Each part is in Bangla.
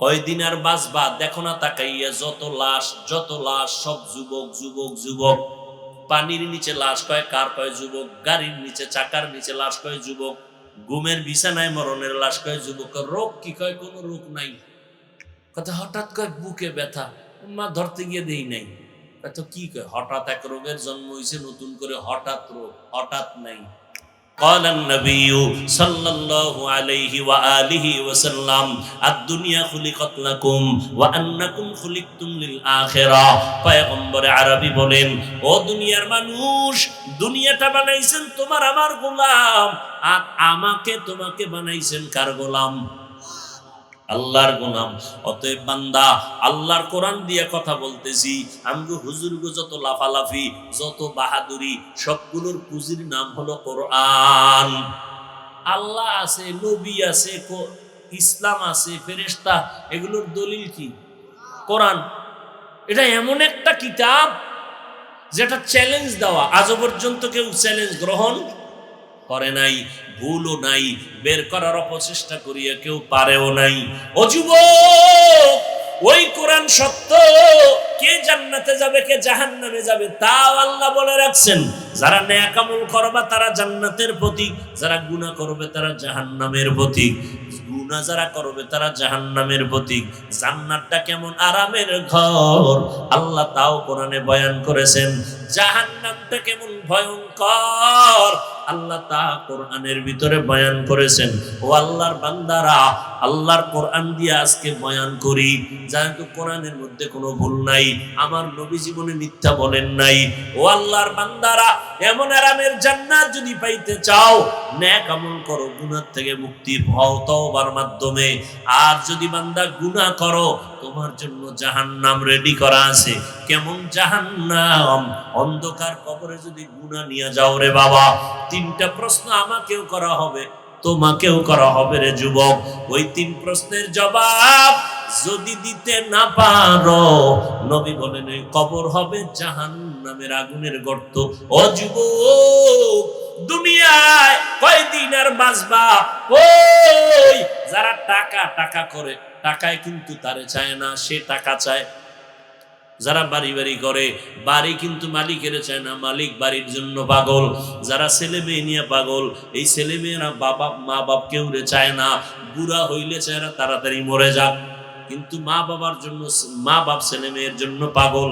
কয়দিন আর বাঁচবা? দেখো না তাকাইয়া, যত লাশ যত লাশ, সব যুবক যুবক যুবক। পানির নিচে লাশ কয়, কার কয় যুবক? গাড়ির নিচে, চাকার নিচে লাশ কয় যুবক? ঘুমের বিছানায় মরণের লাশ কয় যুবক? রোগ কি কয়? কোনো রোগ নাই। কথা হঠাৎ কয় বুকে ব্যথা। মা ধরতে গিয়ে দেই নাই। তো কি কয়? হঠাৎ এক রোগের জন্ম হয়েছে নতুন করে হঠাৎ রোগ, হঠাৎ নাই। قال النبي صلى الله عليه وآله وسلم الدنيا خلقت لكم وأنكم خلقتم للآخرة পয়গম্বর আরবি বলেন ও দুনিয়ার মানুষ দুনিয়াটা বানাইছেন তোমার আমার গোলাম আর আমাকে তোমাকে বানাইছেন কার গোলাম আল্লাহর গোলাম। অতএব বান্দা, আল্লাহর কোরআন দিয়ে কথা বলতেছি। আমগো হুজুর গো যত লাফালাফি, যত বাহাদুরি, সবগুলোর পুঁজির নাম হলো কোরআন। আল্লাহ আছে, নবী আছে ইসলাম আছে, ফেরেশতা, এগুলোর দলিল কি? কোরআন। এটা এমন একটা কিতাব যেটা চ্যালেঞ্জ দেওয়া। আজও পর্যন্ত কেউ চ্যালেঞ্জ গ্রহণ করে নাই, ভুলও নাই, বের করার অপচেষ্টা করিয়া কেউ পারেও নাই। ও যুবক, ওই কোরআন সত্য, কে জান্নাতে যাবে, কে জাহান্নামে যাবে, তাও আল্লাহ বলে রাখছেন। যারা ন্যাকামল করবা, তারা জান্নাতের প্রতীক। যারা গুনাহ করবে, তারা জাহান্নামের প্রতীক। গুনাহ যারা করবে, তারা জাহান্নামের প্রতীক। জান্নাতটা কেমন আরামের ঘর, আল্লাহ তাও কোরআনে বয়ান করেছেন। জাহান্নামটা কেমন ভয়ঙ্কর আল্লাহ তা কোরআনের ভিতরে বয়ান করেছেন। ও আল্লাহর বান্দারা, আল্লাহর কোরআন দিয়ে আজকে বয়ান করি। কোরআনের মধ্যে কোনো ভুল নাই, আমার নবী জীবনে মিথ্যা বলেন নাই। ও আল্লাহর বান্দারা, এমন আরামের জান্নাত যদি পাইতে চাও, ন্যাক আমল করো গুনার থেকে মুক্তি হও মাধ্যমে। আর যদি বান্দা গুনাহ করো তোমার জন্য জাহান্নাম রেডি করা আছে। কেমন জাহান্নাম? অন্ধকার কবরে যদি গুণা নিয়ে যাও রে বাবা, তিনটা প্রশ্ন আমাকেও করা হবে, তোমাকেও করা হবে রে যুবক। ওই তিন প্রশ্নের জবাব যদি দিতে না পারো, নবী বলেন কবর হবে জাহান নামের আগুনের গর্ত। ও যুবক, দুনিয়ায় কয়দিন আর বাঁচবা? ওই, যারা টাকা টাকা করে, টাকায় কিন্তু তারে চায় না, সে টাকা চায়। যারা বাড়ি বাড়ি করে, বাড়ি কিন্তু মালিকের চায় না, মালিক বাড়ির জন্য পাগল। যারা ছেলে মেয়ে নিয়ে পাগল, এই ছেলে মেয়েরা বাবা, মা বাপ কেউ চায় না। বুড়া হইলে চায় না, তাড়াতাড়ি মরে যাক। কিন্তু মা বাবার জন্য, মা বাপ ছেলে মেয়ের জন্য পাগল।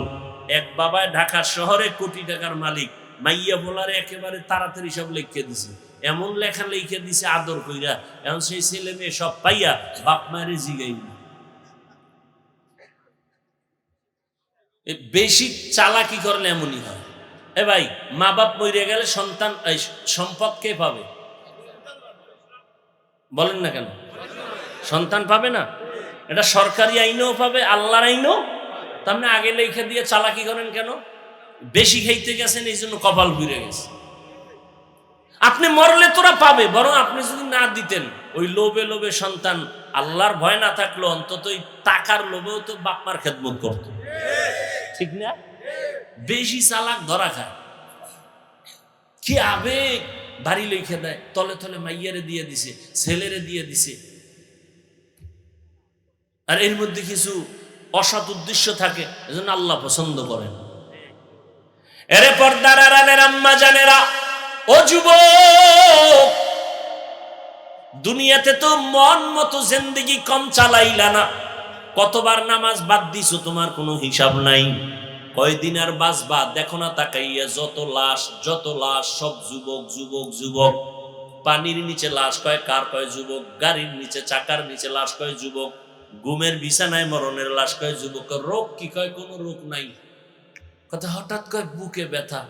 এক বাবায় ঢাকা শহরে কোটি টাকার মালিক, মাইয়া বলারে একেবারে তাড়াতাড়ি সব লিখে দিছে। এমন লেখা লিখে দিছে আদর কইরা, এখন সেই ছেলে মেয়ে সব পাইয়া বাপ মায়ের জিগাই বেশি চালাকি করলে এমনই হয়। এ ভাই মা বাপ মরে গেলে সন্তান সম্পদ কে পাবে? বলেন না কেন? সন্তান পাবে না? এটা সরকারি আইনও পাবে, আল্লাহর আইনও তার মানে আগে লেখা দিয়ে চালাকি করেন কেন? বেশি খাইতে গেছেন, এই জন্য কপাল ঘুরে গেছে। আপনি মরলে তোরা পাবে, বরং আপনি যদি না দিতেন, ওই লোভে লোভে সন্তান আল্লাহর ভয় না থাকল, অন্তত ওই টাকার লোভেও তো বাপমার খেদমত করতো। ঠিক না? বেশি চালাক ধরা খায়। কি আবেগ! বাড়ি লিখে দেয়, তলে তলে মাইয়ারে দিয়ে দিছে, ছেলেরে দিয়ে দিছে। আর এর মধ্যে কিছু অসৎ উদ্দেশ্য থাকে, এজন্য আল্লাহ পছন্দ করেন। এরে পর্দার আড়ালের আম্মা জানেরা, ও যুবক, দুনিয়াতে তো মন মতো জিন্দেগি কম চালাইলা না। কতবার নামাজ বাদ দিছো, তোমার কোনো হিসাব নাই। কয়দিন আর বাঁচবা, দেখো না তাকাইয়া, যত লাশ যত লাশ, সব যুবক যুবক যুবক। পানির নিচে লাশ কয়, কার কয় যুবক, গাড়ির নিচে, চাকার নিচে লাশ কয় যুবক। ঘুমের বিছানায় মরণের লাশ কয় যুবক রোগ? কি কয়? কোনো রোগ নাই। কথা হঠাৎ কয় বুকে ব্যথা।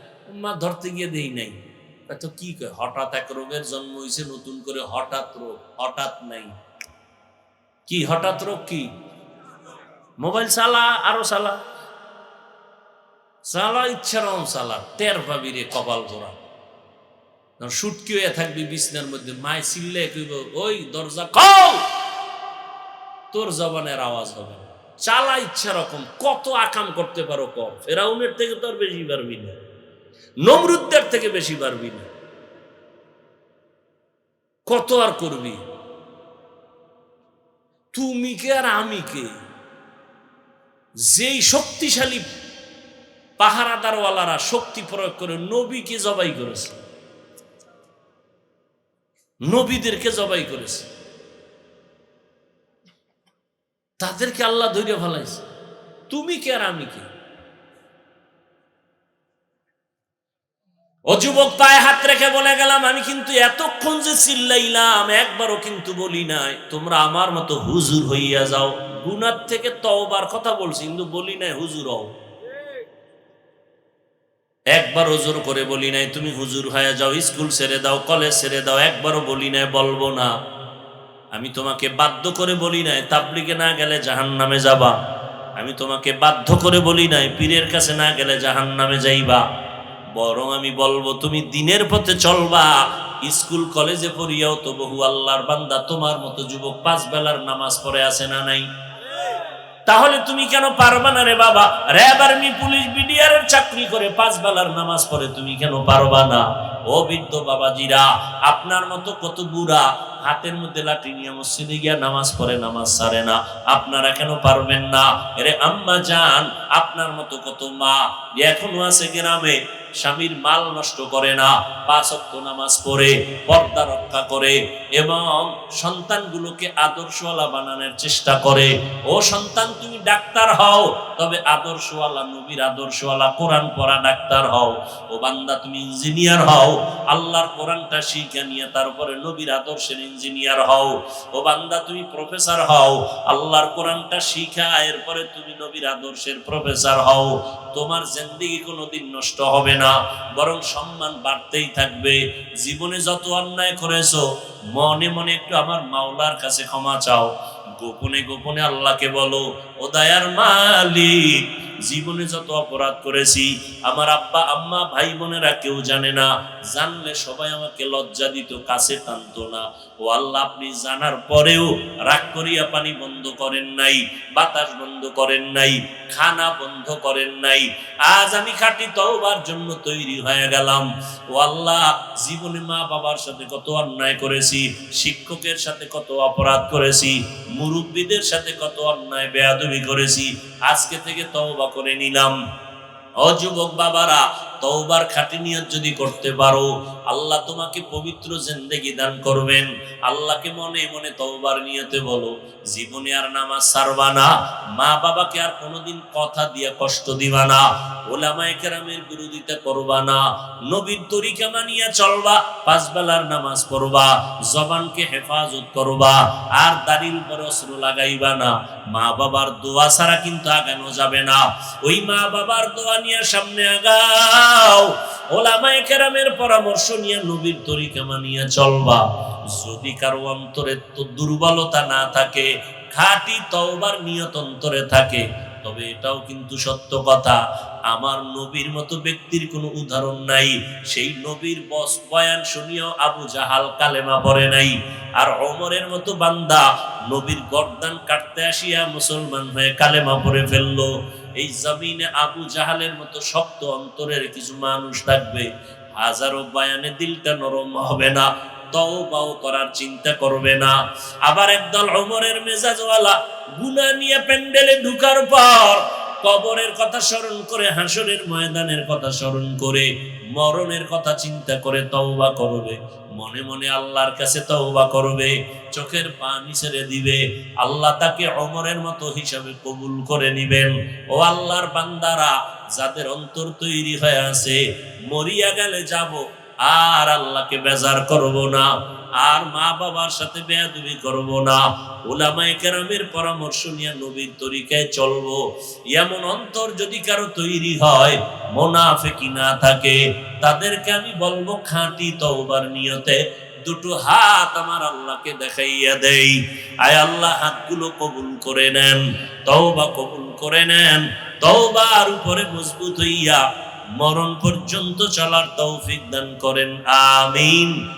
মা ধরতে গিয়ে দেই নাই। তো কি কয়? হঠাৎ এক রোগের জন্ম হয়েছে নতুন করে হঠাৎ রোগ, হঠাৎ নাই। কি হঠাৎ রোগ কি? মোবাইল চালা, আরও চালা। চালা, ইচ্ছা রকম চালা। টের পাবি রে কপাল করা সুটকি হয়ে থাকবি বিছনার মধ্যে। মায় চিল্লে কইব, ওই দরজা কও তোর জবানের আওয়াজ হবে চালা ইচ্ছা রকম, কত আকাম করতে পারো কম। ফেরাউনের থেকে তোর বেশি পারবি না। নমরুদ্দের থেকে বেশি পারবি না। কত আর করবি? তুমি কে আর আমি কে? যেই শক্তিশালী পাহারাদারওয়ালারা শক্তি প্রয়োগ করে নবীকে জবাই করেছে, নবীদেরকে জবাই করেছে তাদেরকে আল্লাহ ধৈর্য ফেলাইছে। তুমি কে আর আমি কে? ও যুবক, পায়ে হাত রেখে বলে গেলাম, আমি কিন্তু এতক্ষণ যে চিল্লাইলাম, একবারও কিন্তু বলি নাই, তোমরা আমার মতো হুজুর হইয়া যাও। গুনার থেকে তওবার কথা বলছি, কিন্তু বলি নাই হুজুর হও। একবার ওজোর করে বলি নাই, তুমি হুজুর হয়ে যাও, স্কুল ছেড়ে দাও, কলেজ ছেড়ে দাও, একবারও বলি নাই, বলব না। আমি তোমাকে বাধ্য করে বলি নাই, তাবলিগে না গেলে জাহান নামে যাবা। আমি তোমাকে বাধ্য করে বলি নাই, পীরের কাছে না গেলে জাহান নামে যাইবা। বরং আমি বলব, তুমি দিনের পথে চলবা, স্কুল, কলেজে পড়িয়াও তো বহু আল্লাহর বান্দা, তোমার মতো যুবক পাঁচ বেলার নামাজ পড়ে আছে না নাই? তাহলে তুমি কেন পারবা না রে বাবা? র্যাব আর্মি পুলিশ বিডিআরের চাকরি করে পাঁচ বেলার নামাজ পড়ে, তুমি কেন পারবা না? ও বৃদ্ধ বাবাজিরা, আপনার মতো কত বুড়া হাতের মধ্যে লাঠি নিয়ে মসজিদে গিয়া নামাজ পড়ে, নামাজ সারে না। আপনারা কেন পারবেন না? এরে আম্মা যান আপনার মতো কত মা। এখনও আছে গ্রামে স্বামীর মাল নষ্ট করে না, পাঁচ অক্ট নামাজ পড়ে, পর্দা রক্ষা করে এবং সন্তানগুলোকে আদর্শওয়ালা বানানোর চেষ্টা করে। ও সন্তান, তুমি ডাক্তার হও, তবে আদর্শওয়ালা নবীর আদর্শওয়ালা কোরআন পড়া ডাক্তার হও। ও বান্দা, তুমি ইঞ্জিনিয়ার হও, আল্লাহর কোরআনটা শিখে নিয়ে তারপরে নবীর আদর্শের ইঞ্জিনিয়ার হও। ও বান্দা, তুমি প্রফেসর হও, আল্লাহর কোরআনটা শিখা, এরপরে তুমি নবীর আদর্শের প্রফেসর হও। তোমার জিন্দিগি কোনোদিন নষ্ট হবে না, বরং সম্মান বাড়তেই থাকবে। জীবনে যত অন্যায় করেছ, মনে মনে একটু আমার মাওলার কাছে ক্ষমা চাও। গোপনে গোপনে আল্লাহকে বলো, ও দায়ার মালিক জীবনে যত অপরাধ করেছি, আমার আব্বা, আম্মা, ভাই বোনেরা কেউ জানে না। জানলে সবাই আমাকে লজ্জা দিত, কাছে টানতো না। ও আল্লাহ, আপনি জানার পরেও রাগ করিয়া পানি বন্ধ করেন নাই, বাতাস বন্ধ করেন নাই, খানা বন্ধ করেন নাই। আজ আমি খাটি তওবার জন্য তৈরি হয়ে গেলাম। ও আল্লাহ, জীবনে মা বাবার সাথে কত অন্যায় করেছি, শিক্ষকের সাথে কত অপরাধ করেছি, মুরব্বীদের সাথে কত অন্যায় বেয়াদবি করেছি আজকে থেকে তওবা করে নিলাম। অযুবক যুবক বাবারা তওবার খাটি নিয়ত যদি করতে পারো, আল্লাহ তোমাকে পবিত্র জিন্দেগি দান করবেন। আল্লাহকে মনে মনে তওবার নিয়তে বলো, জীবনে আর নামাজ সারবা না, মা বাবাকে আর কোনোদিন কথা দিয়ে কষ্ট দিবা না, ওলামায়ে কেরামের বিরোধিতা করবা না, নবীর তরিকা মানিয়া চলবা, পাঁচ বেলার নামাজ পড়বা, জবানকে হেফাজত করবা, আর দাড়ির উপরে অস্ত্র লাগাইবা না, মা বাবার দোয়া ছাড়া কিন্তু আগানো যাবে না। ওই মা বাবার দোয়া নিয়ে সামনে আগাও ওলামায়ে কেরামের পরামর্শ নিয়ে নবীর তরিকা মানিয়া চলবা। যদি কারও অন্তরে তো দুর্বলতা না থাকে, খাঁটি তওবার নিয়ত অন্তরে থাকে, তবে এটাও কিন্তু সত্য কথা। আমার নবীর মতো ব্যক্তির কোনো উদাহরণ নাই। সেই নবীর বস বয়ান শুনিয়াও আবু জাহাল কালেমা পড়ে নাই। আর অমরের মতো বান্দা নবীর গর্দান কাটতে আসিয়া মুসলমান হয়ে কালেমা পড়ে ফেলল। এই জমিনে আবু জাহালের মতো শক্ত অন্তরের কিছু মানুষ থাকবে। হাজারো বয়ানে দিলটা নরম হবে না করার চিন্তা করবে না। আবার একদল অমরের মেজাজওয়ালা গুনা নিয়ে প্যান্ডেলে ঢুকার পর কবরের কথা স্মরণ করে, হাসরের ময়দানের কথা স্মরণ করে, মরণের কথা চিন্তা করে তওবা করবে। মনে মনে আল্লাহর কাছে তওবা করবে, চোখের পানি ছেড়ে দিবে, আল্লাহ তাকে অমরের মতো হিসাবে কবুল করে নিবেন। ও আল্লাহর বান্দারা, যাদের অন্তর তৈরি হয়ে আছে, মরিয়া গেলে যাব, আর আল্লাহকে বেজার করব না। আর মা বাবার সাথে বেয়াদবি করব না। ওলামায়ে কেরামের পরামর্শ নিয়ে নবীর তরিকায় চলবো। এমন অন্তর যদি কারও তৈরি হয়, মোনাফেকি না থাকে। তাদেরকে আমি বলব, খাঁটি তওবার নিয়তে দুটো হাত আমার আল্লাহকে দেখাইয়া দেই। আয় আল্লাহ, হাতগুলো কবুল করে নেন, তওবা কবুল করে নেন। তওবার উপরে মজবুত হইয়া মরণ পর্যন্ত চলার তৌফিক দান করেন। আমিন।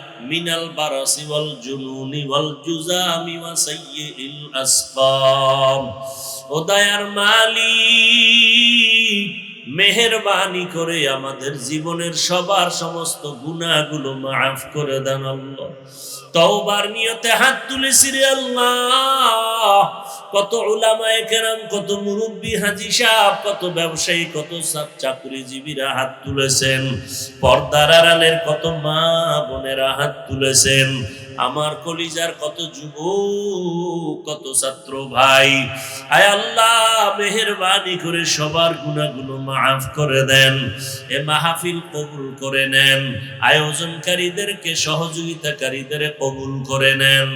মিনাল বারাসি ওয়াল জুনুনি ওয়াল জুজামি ওয়া সাইয়িল আসকাম ও দয়ার মালিক, মেহরবানি করে আমাদের জীবনের সবার সমস্ত গুনাহগুলো মাফ করে দেন আল্লাহ। তওবার নিয়তে হাত তুলেছি রে আল্লাহ। কত ওলামা কেরাম, কত মুরব্বী হাজি সাহেব, কত ব্যবসায়ী, কত চাকরিজীবীরা হাত তুলেছেন। পর্দার আড়ালের কত মা বোনেরা হাত তুলেছেন। আমার কলিজার কত যুব কত ছাত্র ভাই। আয় আল্লাহ, মেহেরবানি করে সবার গুণাগুলো মাফ করে দেন, এ মাহফিল কবুল করে নেন, আয়োজনকারীদেরকে সহযোগিতাকারীদের কবুল করে নেন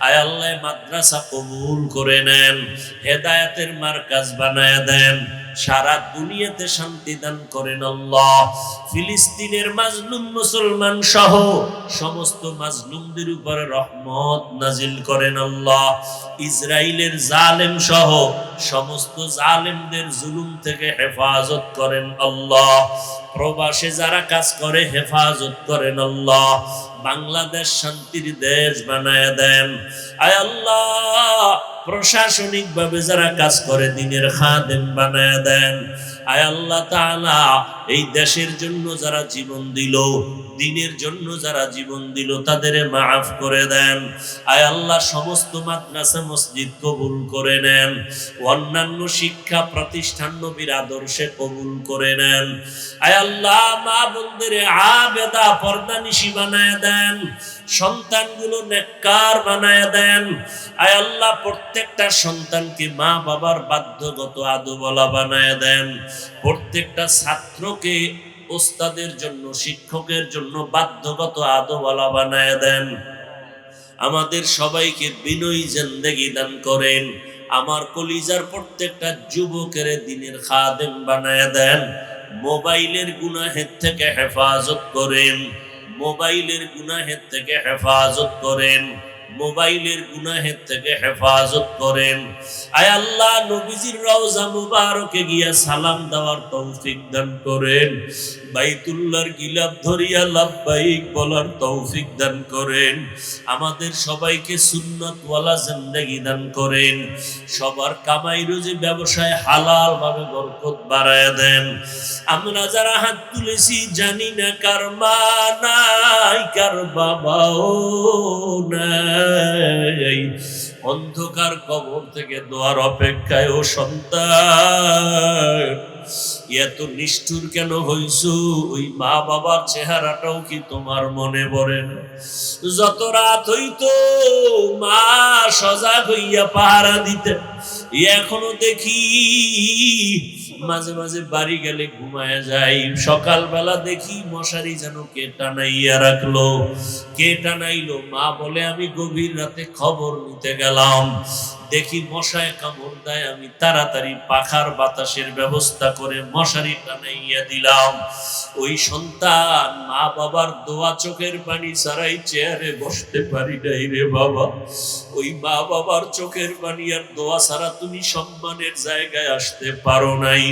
আয় আল্লাহ, মাদ্রাসা কবুল করে নেন, হেদায়াতের মার্কাজ বানায় দেন। সারা দুনিয়াতে শান্তি দান করেন আল্লাহ। ফিলিস্তিনের মাজলুম মুসলমান সহ সমস্ত মাজলুমদের উপরে রহমত নাজিল করেন আল্লাহ। ইসরায়েলের জালেম সহ সমস্ত জালেমদের জুলুম থেকে হেফাজত করেন আল্লাহ। প্রবাসে যারা কাজ করে, হেফাজত করেন আল্লাহ। বাংলাদেশ শান্তির দেশ বানায় দেন। আয় আল্লাহ প্রশাসনিক ভাবে যারা কাজ করে, দিনের খাদেম বানায় দেন। আয় আল্লাহ তাআলা এই দেশের জন্য যারা জীবন দিল দিনের জন্য যারা জীবন দিল তাদের মাফ করে দেন। আয় আল্লাহ, সমস্ত মাদ্রাসা মসজিদ কবুল করে নেন। অন্যান্য শিক্ষা প্রতিষ্ঠান নবীর আদর্শে কবুল করে নেন। আয় আল্লাহ, মা বোনদের আবেদা পর্দানিশি বানায় দেন। সন্তানগুলো নেককার বানায় দেন। আয় আল্লাহ, প্রত্যেকটা সন্তানকে মা বাবার বাধ্যগত আদবলা বানায় দেন। প্রত্যেকটা ছাত্রকে ওস্তাদের জন্য, শিক্ষকের জন্য বাধ্যগত আদোওয়ালা বানায় দেন। আমাদের সবাইকে বিনয়ী জেন্দেগি দান করেন। আমার কলিজার প্রত্যেকটা যুবকের দিনের খাদেম বানায় দেন। মোবাইলের গুনাহের থেকে হেফাজত করেন। মোবাইলের গুনাহের থেকে হেফাজত করেন। মোবাইলের গুনাহের থেকে হেফাজত করেন। আয় আল্লাহ, নবীজির রওজা মুবারকে গিয়া সালাম দেওয়ার তৌফিক দান করেন। বাইতুল্লাহর গিলাপ ধরিয়া লাভবাহিক বলার তৌফিক দান করেন। আমাদের সবাইকে সুন্নতওয়ালা জিন্দেগি দান করেন। সবার কামাই রুজি ব্যবসায় হালাল ভাবে বরকত বাড়ায় দেন। আমরা যারা হাত তুলেছি জানি না কার মা নাই, কার বাবাও নাই। অন্ধকার কবর থেকে দোয়ার অপেক্ষায় ও সন্তান, এত নিষ্ঠুর কেন হইছ? ওই মা বাবার চেহারাটাও কি তোমার মনে পড়ে? না যত রাত হইতো, মা সজাগ হইয়া পাহারা দিতে এখনও দেখি মাঝে মাঝে বাড়ি গেলে ঘুমায় যাই। সকালবেলা দেখি মশারি যেন কে টানাইয়া রাখল, কে টানাইলো? মা বলে, আমি গভীর রাতে খবর নিতে গেলাম। দেখি মশায় কামড় দেয়, আমি তাড়াতাড়ি পাখার বাতাসের ব্যবস্থা করে মশারি টানাইয়া দিলাম। ওই সন্তান মা বাবার দোয়া চোখের পানি ছাড়াই চেয়ারে বসতে পারি নাই রে বাবা। ওই মা বাবার চোখের পানি আর দোয়া ছাড়া তুমি সম্মানের জায়গায় আসতে পারো নাই।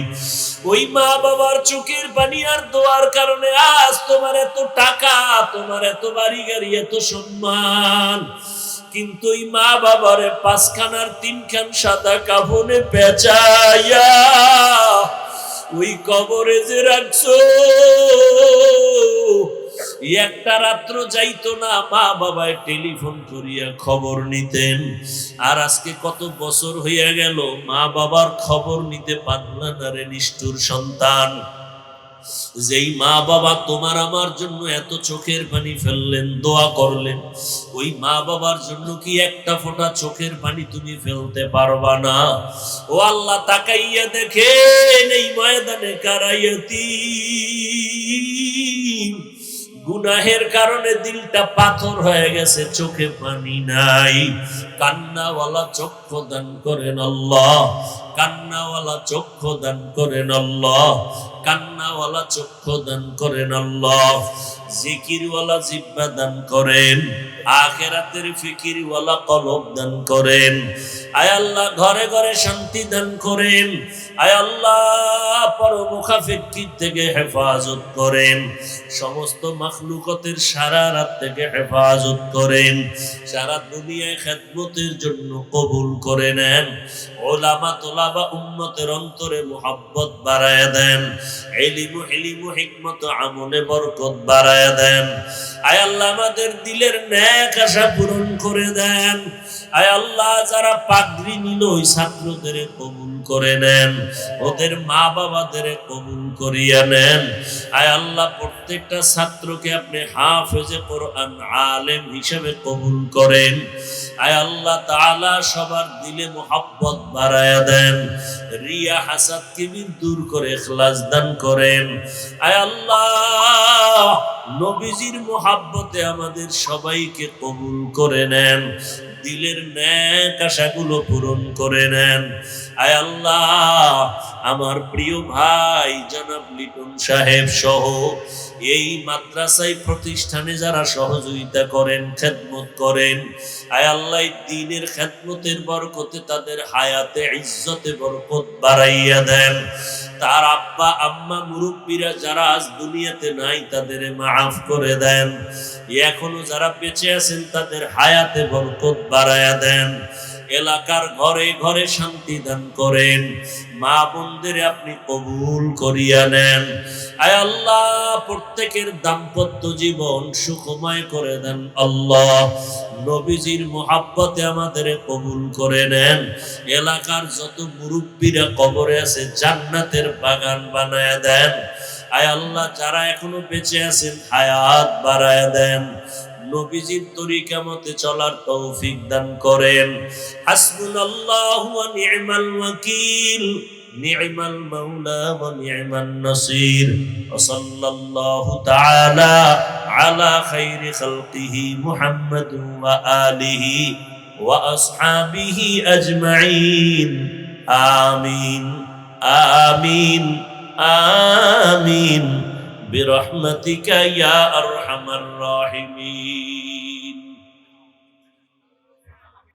ওই মা বাবার চোখের পানি আর দোয়ার কারণে আজ তোমার এত টাকা, তোমার এত বাড়ি গাড়ি এত সম্মান। কিন্তু ওই মা বাবারে পাঁচখানার তিনখান সাদা কাফনে পেঁচাইয়া ওই কবরে যে রাখছো, একটা রাত্র যাইতো না, মা বাবায় টেলিফোন করিয়া খবর নিতেন। আর আজকে কত বছর হইয়া গেল, মা বাবার খবর নিতে পারল না রে নিষ্ঠুর সন্তান। যেই মা বাবা তোমার আমার জন্য এত চোখের পানি ফেললেন, দোয়া করলেন, ওই মা বাবার জন্য কি একটা ফোঁটা চোখের পানি তুমি ফেলতে পারবা না? ও আল্লাহ তাকাইয়া দেখেন, এই ময়দানে কারাইয়াতি গুনাহের কারণে দিলটা পাথর হয়ে গেছে, চোখে পানি নাই। কান্নাওয়ালা চক্ষু দান করেন আল্লাহ। কান্নাওয়ালা চক্ষু দান করেন আল্লাহ, কান্নাওয়ালা চক্ষু দান করেন আল্লাহ, জিকিরওয়ালা জিব্বা দান করেন, আখেরাতের ফিকিরওয়ালা কলব দান করেন। আয় আল্লাহ, ঘরে ঘরে শান্তি দান করেন। আয় আল্লাহ পরমুখাফিকির থেকে হেফাজত করেন। সমস্ত মখলুকতের সারা রাত থেকে হেফাজত করেন। সারা দুনিয়ায় খেদমতের জন্য কবুল করে নেন। ওলামা তোলাবা উম্মতের অন্তরে মোহাব্বত বাড়ায় দেন, এলিমু এলিমু হিকমত আমলে বরকত বাড়ায় দেন। আয় আল্লাহ আমাদের দিলের ন্যাক আশা পূরণ করে দেন। আয় আল্লাহ যারা পাগড়ি নিল ওই ছাত্রদের কবুল করে নেন, ওদের মা বাবাদের কবুল করিয়া নেন। আয় আল্লাহ প্রত্যেকটা ছাত্রকে আপনি হাফেজে কোরআন আলেম হিসেবে কবুল করেন। আয় আল্লাহ তাআলা সবার দিলে মোহাব্বত বাড়ায়া দেন, রিয়া হাসাদ কিবির দূর করে, ইখলাস দান করেন। আয় আল্লাহ নবীজির মোহাব্বতে আমাদের সবাইকে কবুল করে নেন, দিলের ন্যাক আশাগুলো পূরণ করে নেন। আয় আল্লাহ, আমার প্রিয় ভাই জনাব লিটন সাহেব সহ এই মাদ্রাসায় প্রতিষ্ঠানে যারা সহযোগিতা করেন, খেদমত করেন, আয় আল্লাহ দিনের খেদমতের বরকতে তাদের হায়াতে, ইজ্জতে বরকত বাড়াইয়া দেন। তার আব্বা, আম্মা, মুরব্বীরা যারা আজ দুনিয়াতে নাই, তাদের মাফ করে দেন। এখনও যারা বেঁচে আছেন, তাদের হায়াতে বরকত বাড়াইয়া দেন। এলাকার ঘরে ঘরে শান্তি দান করেন। মা বোনদের আপনি কবুল করিয়া নেন। আয় আল্লাহ, প্রত্যেকের দাম্পত্য জীবন সুখময় করে দেন আল্লাহ। নবীজির মোহাব্বতে আমাদের কবুল করে নেন। এলাকার যত মুরব্বীরা কবরে আছে, জান্নাতের বাগান বানায় দেন। আয় আল্লাহ, যারা এখনও বেঁচে আছেন, হায়াত বাড়ায় দেন। নবীজির তরিকা মতে চলার তৌফিক দান করেন। হাসবুনাল্লাহু ওয়া নি'মাল ওয়াকিল। নি'মাল মাওলা ওয়া নি'মান সাল্লাল্লাহু তাআলা আলা খাইরি খালকিহি মুহাম্মাদ ওয়া আলিহি ওয়া আসহাবিহি আজমাইন। আমিন আমিন। আমিন برحمتك يا ارحم الراحمين